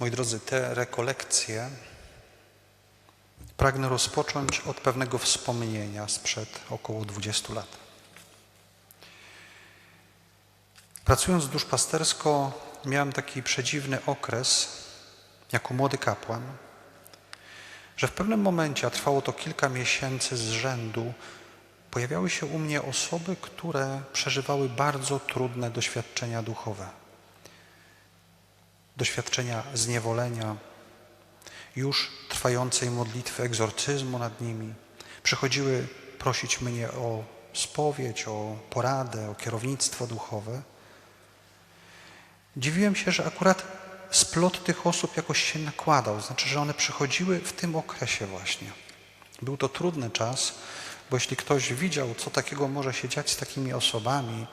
Moi drodzy, te rekolekcje pragnę rozpocząć od pewnego wspomnienia sprzed około 20 lat. Pracując duszpastersko, miałem taki przedziwny okres jako młody kapłan, że w pewnym momencie, a trwało to kilka miesięcy z rzędu, pojawiały się u mnie osoby, które przeżywały bardzo trudne doświadczenia duchowe. Doświadczenia zniewolenia, już trwającej modlitwy egzorcyzmu nad nimi. Przychodziły prosić mnie o spowiedź, o poradę, o kierownictwo duchowe. Dziwiłem się, że akurat splot tych osób jakoś się nakładał, znaczy, że one przychodziły w tym okresie właśnie. Był to trudny czas, bo jeśli ktoś widział, co takiego może się dziać z takimi osobami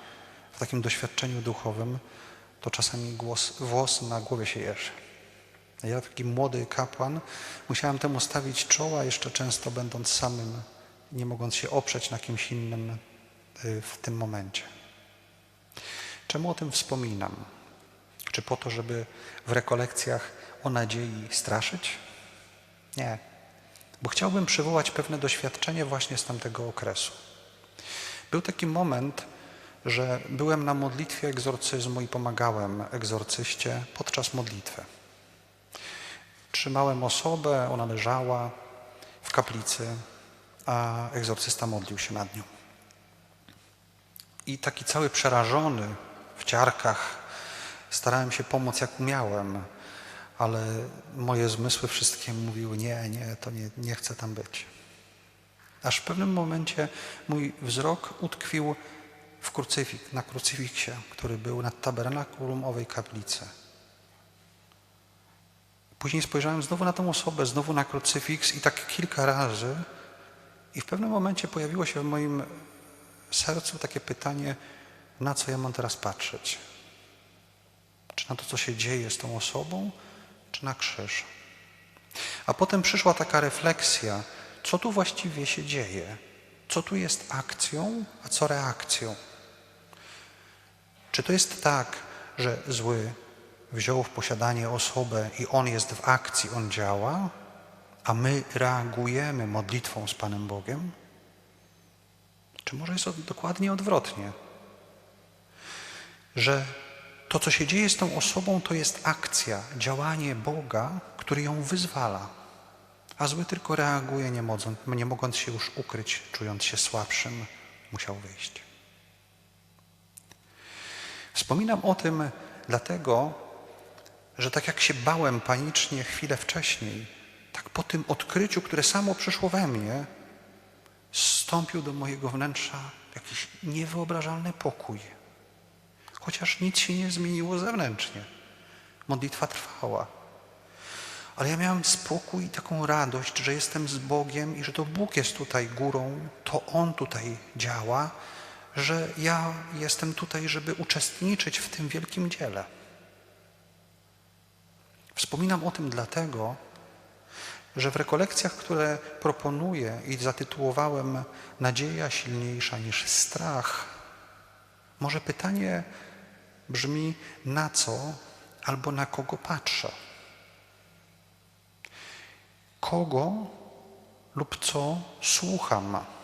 w takim doświadczeniu duchowym, to czasami głos, włos na głowie się jeży. Ja, taki młody kapłan, musiałem temu stawić czoła, jeszcze często będąc samym, nie mogąc się oprzeć na kimś innym y, w tym momencie. Czemu o tym wspominam? Czy po to, żeby w rekolekcjach o nadziei straszyć? Nie. Bo chciałbym przywołać pewne doświadczenie właśnie z tamtego okresu. Był taki moment, że byłem na modlitwie egzorcyzmu i pomagałem egzorcyście podczas modlitwy. Trzymałem osobę, ona leżała w kaplicy, a egzorcysta modlił się nad nią. I taki cały przerażony w ciarkach starałem się pomóc jak umiałem, ale moje zmysły wszystkie mówiły nie, nie, to nie, nie chcę tam być. Aż w pewnym momencie mój wzrok utkwił w krucyfik, na krucyfiksie, który był nad tabernakulum owej kaplicy. Później spojrzałem znowu na tę osobę, znowu na krucyfiks i tak kilka razy. I w pewnym momencie pojawiło się w moim sercu takie pytanie, na co ja mam teraz patrzeć? Czy na to, co się dzieje z tą osobą, czy na krzyż? A potem przyszła taka refleksja, co tu właściwie się dzieje? Co tu jest akcją, a co reakcją? Czy to jest tak, że zły wziął w posiadanie osobę i on jest w akcji, on działa, a my reagujemy modlitwą z Panem Bogiem? Czy może jest dokładnie odwrotnie? Że to, co się dzieje z tą osobą, to jest akcja, działanie Boga, który ją wyzwala, a zły tylko reaguje, nie mogąc, nie mogąc się już ukryć, czując się słabszym, musiał wyjść. Wspominam o tym dlatego, że tak jak się bałem panicznie chwilę wcześniej, tak po tym odkryciu, które samo przyszło we mnie, zstąpił do mojego wnętrza jakiś niewyobrażalny pokój. Chociaż nic się nie zmieniło zewnętrznie. Modlitwa trwała. Ale ja miałem spokój i taką radość, że jestem z Bogiem i że to Bóg jest tutaj górą, to On tutaj działa, że ja jestem tutaj, żeby uczestniczyć w tym wielkim dziele. Wspominam o tym dlatego, że w rekolekcjach, które proponuję i zatytułowałem Nadzieja silniejsza niż strach, może pytanie brzmi na co albo na kogo patrzę. Kogo lub co słucham?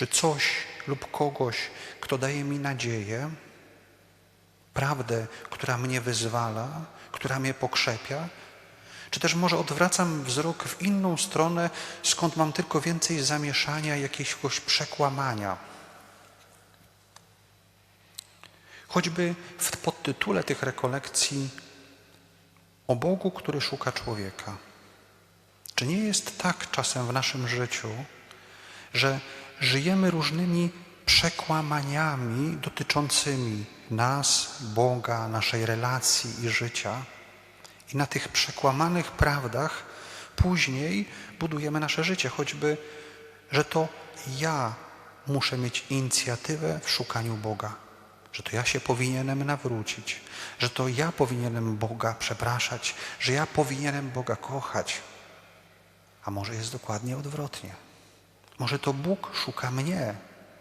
Czy coś lub kogoś, kto daje mi nadzieję, prawdę, która mnie wyzwala, która mnie pokrzepia, czy też może odwracam wzrok w inną stronę, skąd mam tylko więcej zamieszania, jakiegoś przekłamania. Choćby w podtytule tych rekolekcji o Bogu, który szuka człowieka. Czy nie jest tak czasem w naszym życiu, że żyjemy różnymi przekłamaniami dotyczącymi nas, Boga, naszej relacji i życia. I na tych przekłamanych prawdach później budujemy nasze życie, choćby, że to ja muszę mieć inicjatywę w szukaniu Boga, że to ja się powinienem nawrócić, że to ja powinienem Boga przepraszać, że ja powinienem Boga kochać. A może jest dokładnie odwrotnie. Może to Bóg szuka mnie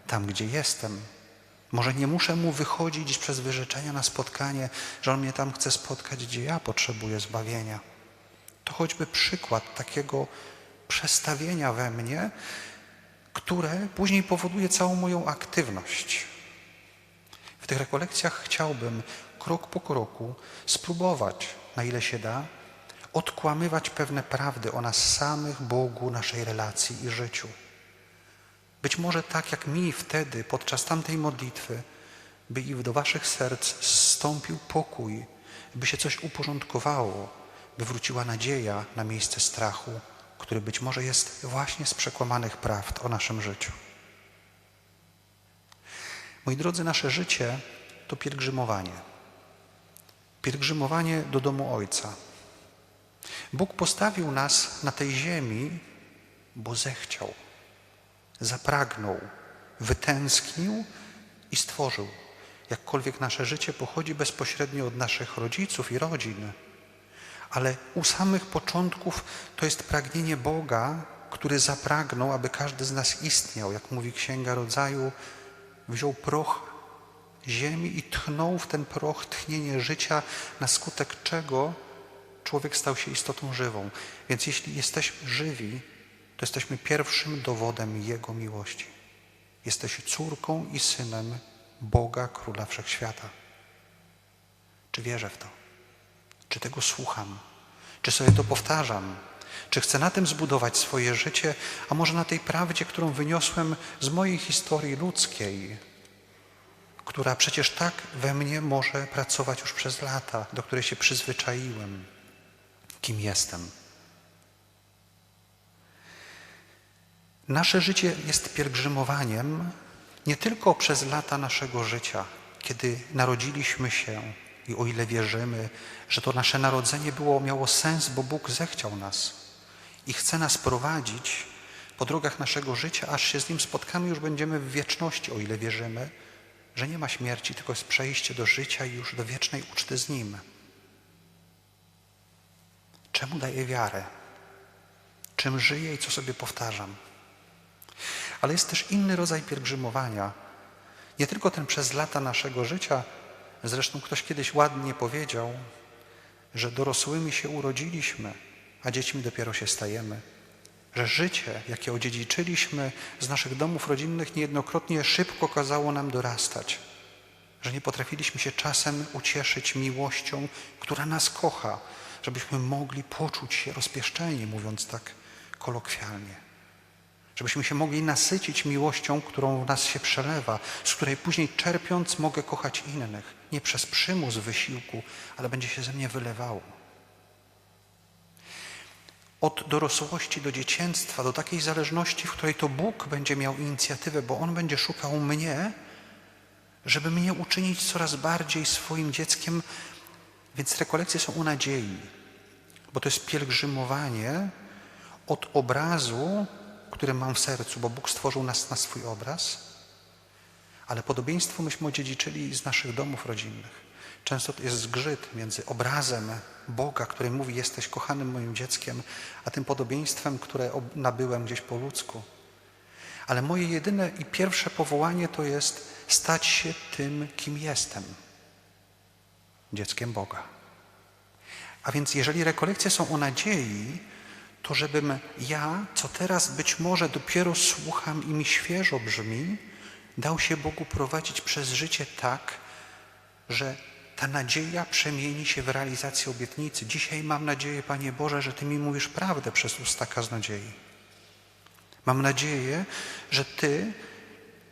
tam, gdzie jestem Może nie muszę mu wychodzić przez wyrzeczenia na spotkanie, że on mnie tam chce spotkać, gdzie ja potrzebuję zbawienia. To choćby przykład takiego przestawienia we mnie, które później powoduje całą moją aktywność. W tych rekolekcjach chciałbym krok po kroku spróbować, na ile się da, odkłamywać pewne prawdy o nas samych, Bogu, naszej relacji i życiu. Być może tak jak mi wtedy, podczas tamtej modlitwy, by i do waszych serc zstąpił pokój, by się coś uporządkowało, by wróciła nadzieja na miejsce strachu, który być może jest właśnie z przekłamanych prawd o naszym życiu. Moi drodzy, nasze życie to pielgrzymowanie. Pielgrzymowanie do domu Ojca. Bóg postawił nas na tej ziemi, bo zechciał, zapragnął, wytęsknił i stworzył. Jakkolwiek nasze życie pochodzi bezpośrednio od naszych rodziców i rodzin, ale u samych początków to jest pragnienie Boga, który zapragnął, aby każdy z nas istniał. Jak mówi Księga Rodzaju, wziął proch ziemi i tchnął w ten proch tchnienie życia, na skutek czego człowiek stał się istotą żywą. Więc jeśli jesteśmy żywi, to jesteśmy pierwszym dowodem Jego miłości. Jesteś córką i synem Boga, Króla Wszechświata. Czy wierzę w to? Czy tego słucham? Czy sobie to powtarzam? Czy chcę na tym zbudować swoje życie, a może na tej prawdzie, którą wyniosłem z mojej historii ludzkiej, która przecież tak we mnie może pracować już przez lata, do której się przyzwyczaiłem, kim jestem. Nasze życie jest pielgrzymowaniem nie tylko przez lata naszego życia, kiedy narodziliśmy się i o ile wierzymy, że to nasze narodzenie było, miało sens, bo Bóg zechciał nas i chce nas prowadzić po drogach naszego życia, aż się z Nim spotkamy, już będziemy w wieczności, o ile wierzymy, że nie ma śmierci, tylko jest przejście do życia i już do wiecznej uczty z Nim. Czemu daję wiarę? Czym żyję i co sobie powtarzam? Ale jest też inny rodzaj pielgrzymowania. Nie tylko ten przez lata naszego życia, zresztą ktoś kiedyś ładnie powiedział, że dorosłymi się urodziliśmy, a dziećmi dopiero się stajemy. Że życie, jakie odziedziczyliśmy z naszych domów rodzinnych, niejednokrotnie szybko kazało nam dorastać. Że nie potrafiliśmy się czasem ucieszyć miłością, która nas kocha, żebyśmy mogli poczuć się rozpieszczeni, mówiąc tak kolokwialnie. Żebyśmy się mogli nasycić miłością, którą w nas się przelewa, z której później czerpiąc mogę kochać innych. Nie przez przymus wysiłku, ale będzie się ze mnie wylewało. Od dorosłości do dzieciństwa, do takiej zależności, w której to Bóg będzie miał inicjatywę, bo On będzie szukał mnie, żeby mnie uczynić coraz bardziej swoim dzieckiem. Więc rekolekcje są o nadziei, bo to jest pielgrzymowanie od obrazu, który mam w sercu, bo Bóg stworzył nas na swój obraz, ale podobieństwo myśmy odziedziczyli z naszych domów rodzinnych. Często to jest zgrzyt między obrazem Boga, który mówi: Jesteś kochanym moim dzieckiem, a tym podobieństwem, które nabyłem gdzieś po ludzku. Ale moje jedyne i pierwsze powołanie to jest stać się tym, kim jestem dzieckiem Boga. A więc, jeżeli rekolekcje są o nadziei, to żebym ja, co teraz być może dopiero słucham i mi świeżo brzmi, dał się Bogu prowadzić przez życie tak, że ta nadzieja przemieni się w realizację obietnicy. Dzisiaj mam nadzieję, Panie Boże, że Ty mi mówisz prawdę przez usta kaznodziei. Mam nadzieję, że Ty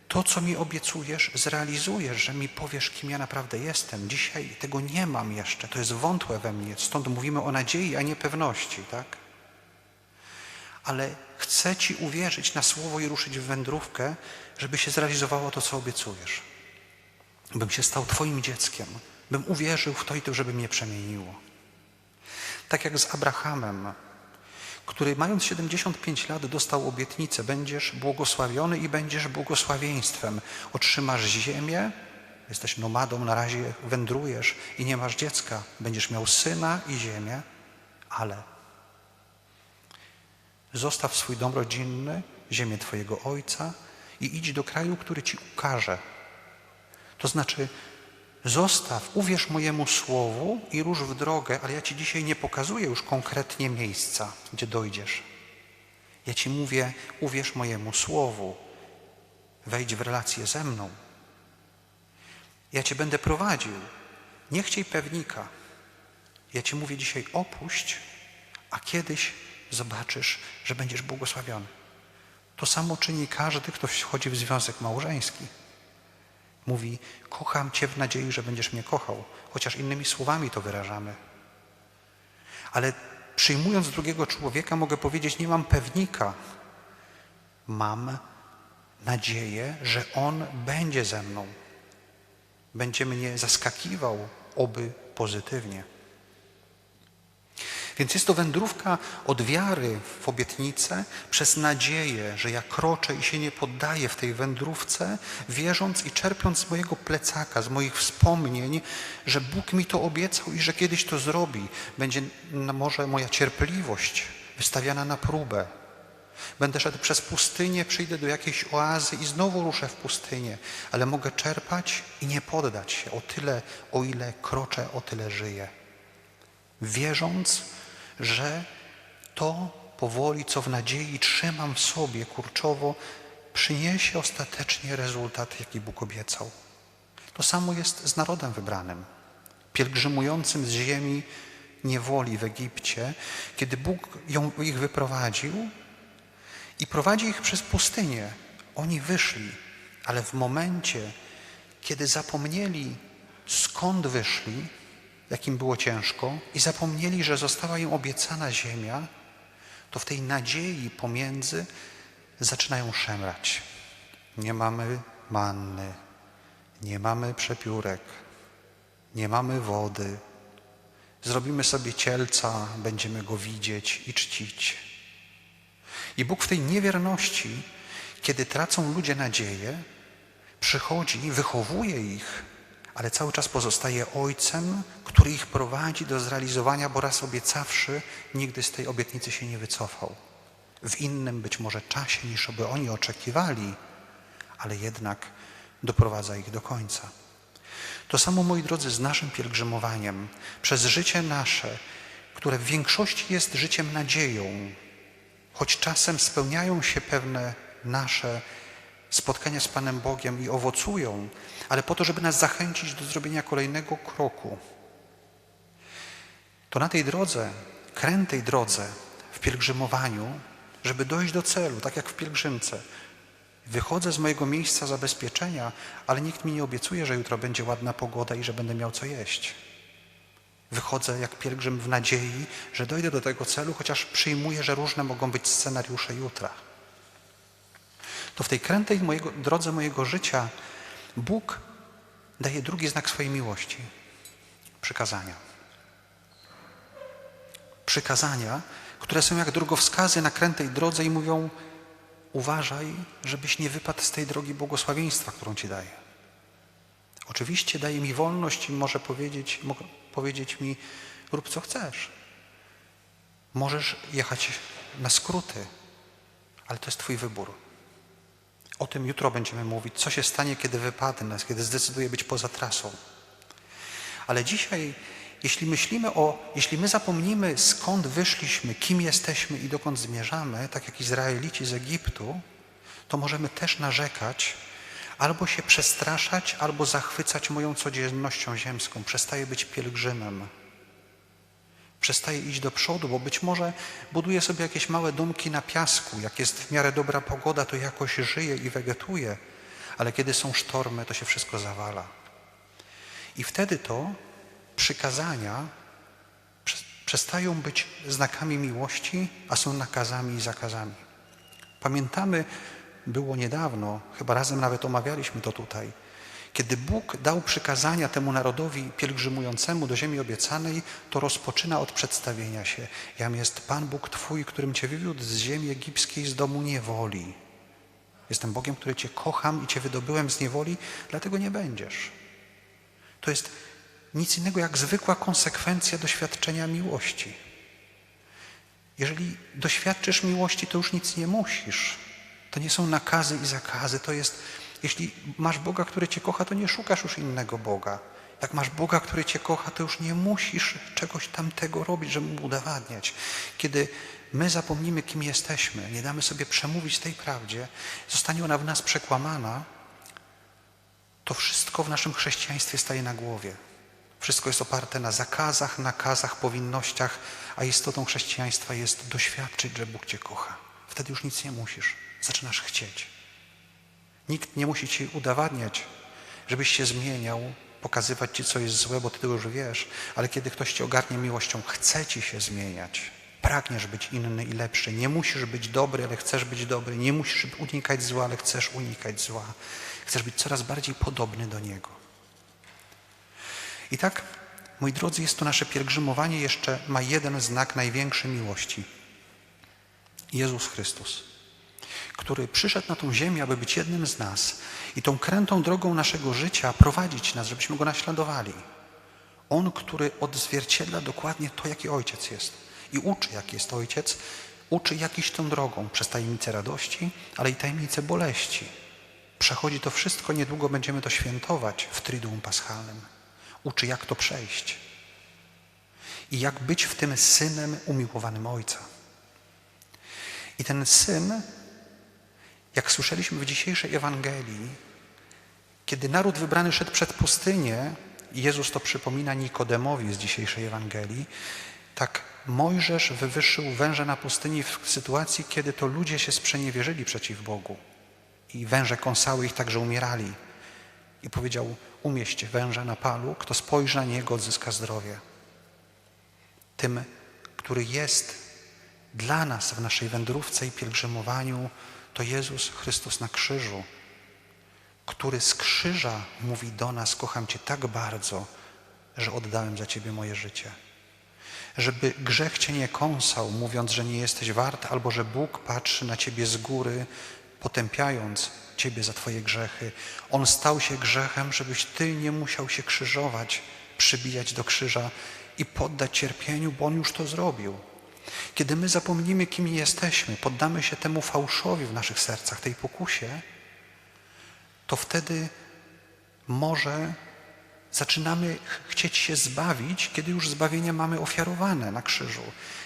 to, co mi obiecujesz, zrealizujesz, że mi powiesz, kim ja naprawdę jestem. Dzisiaj tego nie mam jeszcze, to jest wątłe we mnie, stąd mówimy o nadziei, a nie pewności, tak? Ale chcę Ci uwierzyć na słowo i ruszyć w wędrówkę, żeby się zrealizowało to, co obiecujesz. Bym się stał Twoim dzieckiem, bym uwierzył w to i to, żeby mnie przemieniło. Tak jak z Abrahamem, który mając 75 lat dostał obietnicę, będziesz błogosławiony i będziesz błogosławieństwem. Otrzymasz ziemię, jesteś nomadą, na razie wędrujesz i nie masz dziecka, będziesz miał syna i ziemię, ale zostaw swój dom rodzinny, ziemię Twojego ojca i idź do kraju, który Ci ukaże. To znaczy, zostaw, uwierz mojemu słowu i rusz w drogę, ale ja ci dzisiaj nie pokazuję już konkretnie miejsca, gdzie dojdziesz. Ja ci mówię, uwierz mojemu słowu, wejdź w relację ze mną. Ja cię będę prowadził. Nie chciej pewnika. Ja ci mówię dzisiaj opuść, a kiedyś zobaczysz, że będziesz błogosławiony. To samo czyni każdy, kto wchodzi w związek małżeński. Mówi, kocham Cię w nadziei, że będziesz mnie kochał, chociaż innymi słowami to wyrażamy. Ale przyjmując drugiego człowieka, mogę powiedzieć, nie mam pewnika. Mam nadzieję, że On będzie ze mną. Będzie mnie zaskakiwał, oby pozytywnie. Więc jest to wędrówka od wiary w obietnicę przez nadzieję, że ja kroczę i się nie poddaję w tej wędrówce, wierząc i czerpiąc z mojego plecaka, z moich wspomnień, że Bóg mi to obiecał i że kiedyś to zrobi. Będzie może moja cierpliwość wystawiana na próbę. Będę szedł przez pustynię, przyjdę do jakiejś oazy i znowu ruszę w pustynię, ale mogę czerpać i nie poddać się o tyle, o ile kroczę, o tyle żyję. Wierząc, że to powoli, co w nadziei trzymam w sobie kurczowo, przyniesie ostatecznie rezultat, jaki Bóg obiecał. To samo jest z narodem wybranym, pielgrzymującym z ziemi niewoli w Egipcie, kiedy Bóg ją, ich wyprowadził i prowadzi ich przez pustynię. Oni wyszli, ale w momencie, kiedy zapomnieli, skąd wyszli, jakim było ciężko i zapomnieli, że została im obiecana ziemia, to w tej nadziei pomiędzy zaczynają szemrać. Nie mamy manny, nie mamy przepiórek, nie mamy wody. Zrobimy sobie cielca, będziemy go widzieć i czcić. I Bóg w tej niewierności, kiedy tracą ludzie nadzieję, przychodzi, wychowuje ich ale cały czas pozostaje Ojcem, który ich prowadzi do zrealizowania, bo raz obiecawszy, nigdy z tej obietnicy się nie wycofał. W innym być może czasie, niż by oni oczekiwali, ale jednak doprowadza ich do końca. To samo, moi drodzy, z naszym pielgrzymowaniem, przez życie nasze, które w większości jest życiem nadzieją, choć czasem spełniają się pewne nasze spotkania z Panem Bogiem i owocują, ale po to, żeby nas zachęcić do zrobienia kolejnego kroku. To na tej drodze, krętej drodze, w pielgrzymowaniu, żeby dojść do celu, tak jak w pielgrzymce, wychodzę z mojego miejsca zabezpieczenia, ale nikt mi nie obiecuje, że jutro będzie ładna pogoda i że będę miał co jeść. Wychodzę jak pielgrzym w nadziei, że dojdę do tego celu, chociaż przyjmuję, że różne mogą być scenariusze jutra to w tej krętej mojego, drodze mojego życia Bóg daje drugi znak swojej miłości przykazania. Przykazania, które są jak drogowskazy na krętej drodze i mówią: Uważaj, żebyś nie wypadł z tej drogi błogosławieństwa, którą ci daje. Oczywiście daje mi wolność i może powiedzieć, może powiedzieć mi: Rób co chcesz. Możesz jechać na skróty, ale to jest Twój wybór. O tym jutro będziemy mówić, co się stanie, kiedy wypadnę, kiedy zdecyduję być poza trasą. Ale dzisiaj, jeśli myślimy o, jeśli my zapomnimy, skąd wyszliśmy, kim jesteśmy i dokąd zmierzamy, tak jak Izraelici z Egiptu, to możemy też narzekać, albo się przestraszać, albo zachwycać moją codziennością ziemską. Przestaję być pielgrzymem przestaje iść do przodu, bo być może buduje sobie jakieś małe domki na piasku. Jak jest w miarę dobra pogoda, to jakoś żyje i wegetuje, ale kiedy są sztormy, to się wszystko zawala. I wtedy to przykazania przestają być znakami miłości, a są nakazami i zakazami. Pamiętamy, było niedawno, chyba razem nawet omawialiśmy to tutaj, kiedy Bóg dał przykazania temu narodowi pielgrzymującemu do ziemi obiecanej, to rozpoczyna od przedstawienia się. Jam jest Pan Bóg Twój, którym Cię wywiódł z ziemi egipskiej, z domu niewoli. Jestem Bogiem, który Cię kocham i Cię wydobyłem z niewoli, dlatego nie będziesz. To jest nic innego jak zwykła konsekwencja doświadczenia miłości. Jeżeli doświadczysz miłości, to już nic nie musisz. To nie są nakazy i zakazy, to jest jeśli masz Boga, który cię kocha, to nie szukasz już innego Boga. Jak masz Boga, który cię kocha, to już nie musisz czegoś tamtego robić, żeby mu udowadniać. Kiedy my zapomnimy, kim jesteśmy, nie damy sobie przemówić tej prawdzie, zostanie ona w nas przekłamana, to wszystko w naszym chrześcijaństwie staje na głowie. Wszystko jest oparte na zakazach, nakazach, powinnościach, a istotą chrześcijaństwa jest doświadczyć, że Bóg Cię kocha. Wtedy już nic nie musisz. Zaczynasz chcieć. Nikt nie musi Ci udowadniać, żebyś się zmieniał, pokazywać Ci, co jest złe, bo Ty już wiesz, ale kiedy ktoś Cię ogarnie miłością, chce Ci się zmieniać. Pragniesz być inny i lepszy. Nie musisz być dobry, ale chcesz być dobry. Nie musisz unikać zła, ale chcesz unikać zła. Chcesz być coraz bardziej podobny do Niego. I tak, moi drodzy, jest to nasze pielgrzymowanie jeszcze ma jeden znak największej miłości. Jezus Chrystus, który przyszedł na tą ziemię, aby być jednym z nas i tą krętą drogą naszego życia prowadzić nas, żebyśmy Go naśladowali. On, który odzwierciedla dokładnie to, jaki Ojciec jest i uczy, jaki jest Ojciec, uczy jakiś tą drogą przez tajemnicę radości, ale i tajemnicę boleści. Przechodzi to wszystko, niedługo będziemy to świętować w Triduum Paschalnym. Uczy, jak to przejść i jak być w tym synem umiłowanym Ojca. I ten syn, jak słyszeliśmy w dzisiejszej Ewangelii, kiedy naród wybrany szedł przed pustynię, Jezus to przypomina Nikodemowi z dzisiejszej Ewangelii, tak Mojżesz wywyższył węża na pustyni w sytuacji, kiedy to ludzie się sprzeniewierzyli przeciw Bogu. I węże kąsały ich tak, że umierali. I powiedział, umieść węża na palu, kto spojrzy na niego, odzyska zdrowie. Tym, który jest dla nas w naszej wędrówce i pielgrzymowaniu, to Jezus Chrystus na krzyżu, który z krzyża mówi do nas, kocham Cię tak bardzo, że oddałem za Ciebie moje życie. Żeby grzech Cię nie kąsał, mówiąc, że nie jesteś wart, albo że Bóg patrzy na Ciebie z góry, potępiając Ciebie za Twoje grzechy. On stał się grzechem, żebyś Ty nie musiał się krzyżować, przybijać do krzyża i poddać cierpieniu, bo On już to zrobił. Kiedy my zapomnimy, kim jesteśmy, poddamy się temu fałszowi w naszych sercach, tej pokusie, to wtedy może zaczynamy chcieć się zbawić, kiedy już zbawienie mamy ofiarowane na krzyżu.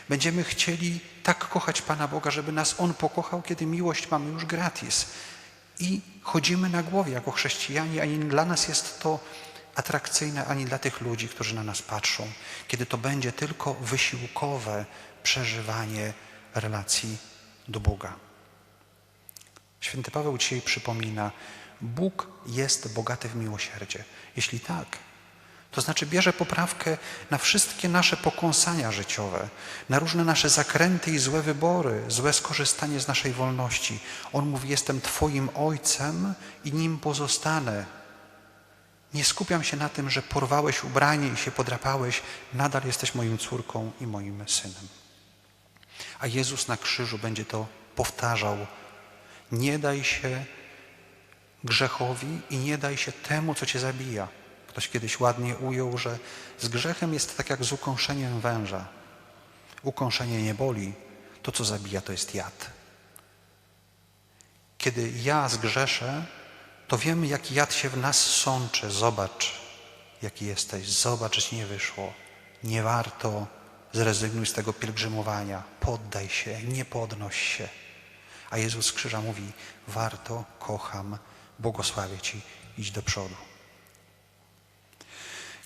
Będziemy chcieli tak kochać Pana Boga, żeby nas On pokochał, kiedy miłość mamy już gratis. I chodzimy na głowie jako chrześcijanie, ani dla nas jest to atrakcyjne, ani dla tych ludzi, którzy na nas patrzą, kiedy to będzie tylko wysiłkowe przeżywanie relacji do Boga. Święty Paweł dzisiaj przypomina, Bóg jest bogaty w miłosierdzie. Jeśli tak, to znaczy bierze poprawkę na wszystkie nasze pokąsania życiowe, na różne nasze zakręty i złe wybory, złe skorzystanie z naszej wolności. On mówi: Jestem Twoim ojcem i nim pozostanę. Nie skupiam się na tym, że porwałeś ubranie i się podrapałeś, nadal jesteś moją córką i moim synem. A Jezus na krzyżu będzie to powtarzał. Nie daj się grzechowi i nie daj się temu, co cię zabija. Ktoś kiedyś ładnie ujął, że z grzechem jest tak jak z ukąszeniem węża. Ukąszenie nie boli, to co zabija to jest jad. Kiedy ja zgrzeszę, to wiemy, jaki jad się w nas sączy. Zobacz, jaki jesteś, zobacz, nie wyszło. Nie warto, zrezygnuj z tego pielgrzymowania, poddaj się, nie podnoś się. A Jezus z krzyża mówi, warto, kocham, błogosławię Ci, idź do przodu.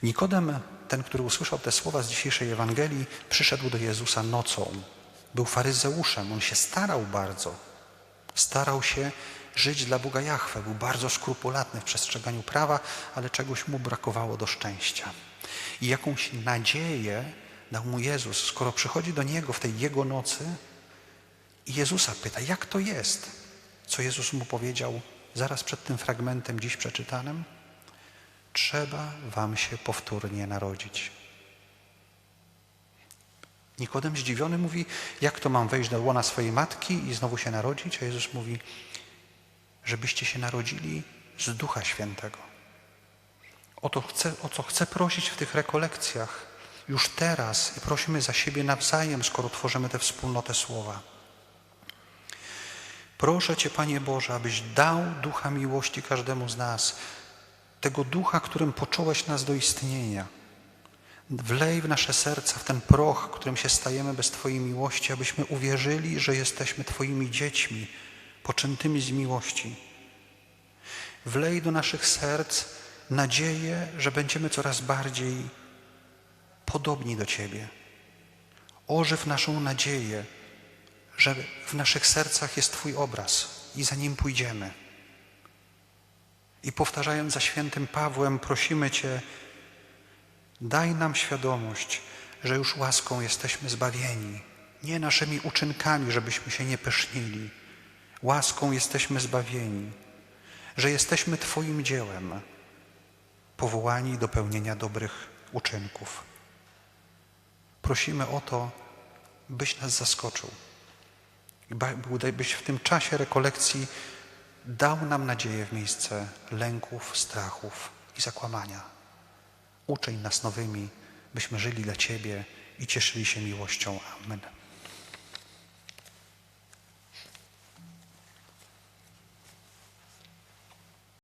Nikodem, ten, który usłyszał te słowa z dzisiejszej Ewangelii, przyszedł do Jezusa nocą. Był faryzeuszem, on się starał bardzo. Starał się żyć dla Boga Jahwe. Był bardzo skrupulatny w przestrzeganiu prawa, ale czegoś mu brakowało do szczęścia. I jakąś nadzieję dał mu Jezus, skoro przychodzi do niego w tej jego nocy i Jezusa pyta, jak to jest? Co Jezus mu powiedział zaraz przed tym fragmentem dziś przeczytanym? trzeba wam się powtórnie narodzić. Nikodem zdziwiony mówi, jak to mam wejść do łona swojej matki i znowu się narodzić? A Jezus mówi, żebyście się narodzili z Ducha Świętego. O to chcę, o co chcę prosić w tych rekolekcjach już teraz i prosimy za siebie nawzajem, skoro tworzymy tę wspólnotę słowa. Proszę Cię, Panie Boże, abyś dał ducha miłości każdemu z nas, tego ducha, którym począłeś nas do istnienia. Wlej w nasze serca, w ten proch, którym się stajemy bez Twojej miłości, abyśmy uwierzyli, że jesteśmy Twoimi dziećmi, poczętymi z miłości. Wlej do naszych serc nadzieję, że będziemy coraz bardziej podobni do Ciebie. Ożyw naszą nadzieję, że w naszych sercach jest Twój obraz i za nim pójdziemy. I powtarzając za świętym Pawłem, prosimy Cię, daj nam świadomość, że już łaską jesteśmy zbawieni, nie naszymi uczynkami, żebyśmy się nie pysznili. Łaską jesteśmy zbawieni, że jesteśmy Twoim dziełem, powołani do pełnienia dobrych uczynków. Prosimy o to, byś nas zaskoczył. Byś w tym czasie rekolekcji dał nam nadzieję w miejsce lęków, strachów i zakłamania. Uczyń nas nowymi, byśmy żyli dla Ciebie i cieszyli się miłością. Amen.